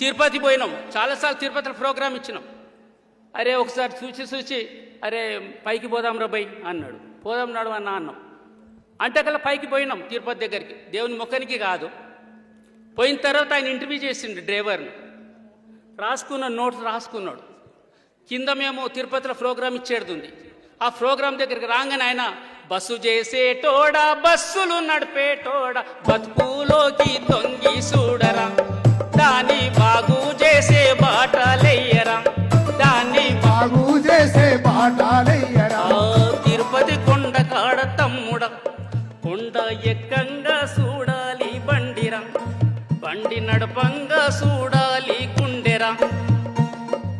తిరుపతి పోయినాం. చాలాసార్లు తిరుపతిలో ప్రోగ్రామ్ ఇచ్చినాం. అరే ఒకసారి చూసి చూసి అరే పైకి పోదాం రా అన్నాడు. పోదాం నాడు అన్న అన్నాం. అంటే కల్లా పైకి పోయినాం తిరుపతి దగ్గరికి. దేవుని ముఖానికి కాదు. పోయిన తర్వాత ఆయన ఇంటర్వ్యూ చేసిండు డ్రైవర్ని. రాసుకున్న నోట్స్ రాసుకున్నాడు. కింద మేము తిరుపతిలో ప్రోగ్రాం ఇచ్చేడుంది ఆ ప్రోగ్రామ్ దగ్గరికి రాగానే ఆయన బస్సు చేసేటోడా బస్సులు నడిపేటోడా బతుకులోకి దొంగ పాఠాలయ్యరా తిరుపతి కొండ కాడ తమ్ముడ కొండ ఎక్కంగా చూడాలి బండిరా బండి నడపంగా చూడాలి గుండెరా.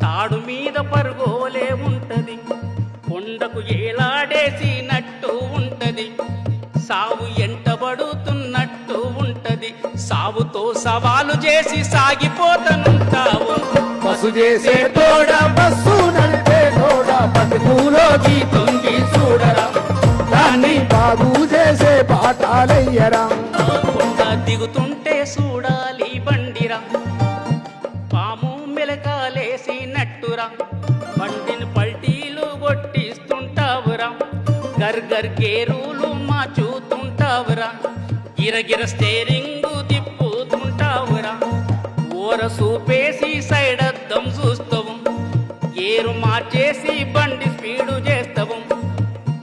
తాడు మీద పరుగోలే ఉంటది కొండకు ఏలాడేసినట్టు ఉంటది సావు ఎంటబడుతున్నట్టు ఉంటది సావుతో సవాలు చేసి సాగిపోతనుంటావు. బస్సు చేసే తోడ బస్సు బతుకులోకి తొంగి చూడరా దాన్ని బాగు చేసే పాఠాలయ్యరా. దిగుతుంటే చూడాలి బండిరా. పాము మెలకాలేసినట్టురా. బండిని పల్టీలు కొట్టిస్తుంటావురా. గర్గర్ గేరులు మార్చుతుంటావురా గిరగిర స్టేరింగ్ తిప్పుతుంటావురా. ఓర సూపేసి సైడ్ గేరు మార్చేసి బండి స్పీడు చేస్తావు.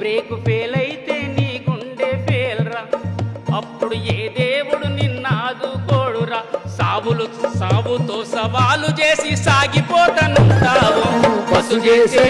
బ్రేక్ ఫెయిల్ అయితే నీ గుండె ఫెయిల్ రా. అప్పుడు ఏ దేవుడు నిన్నాదుకోడురా సావులు సావుతో సవాలు చేసి సాగిపోతానుంటావు. బస్సు చేసే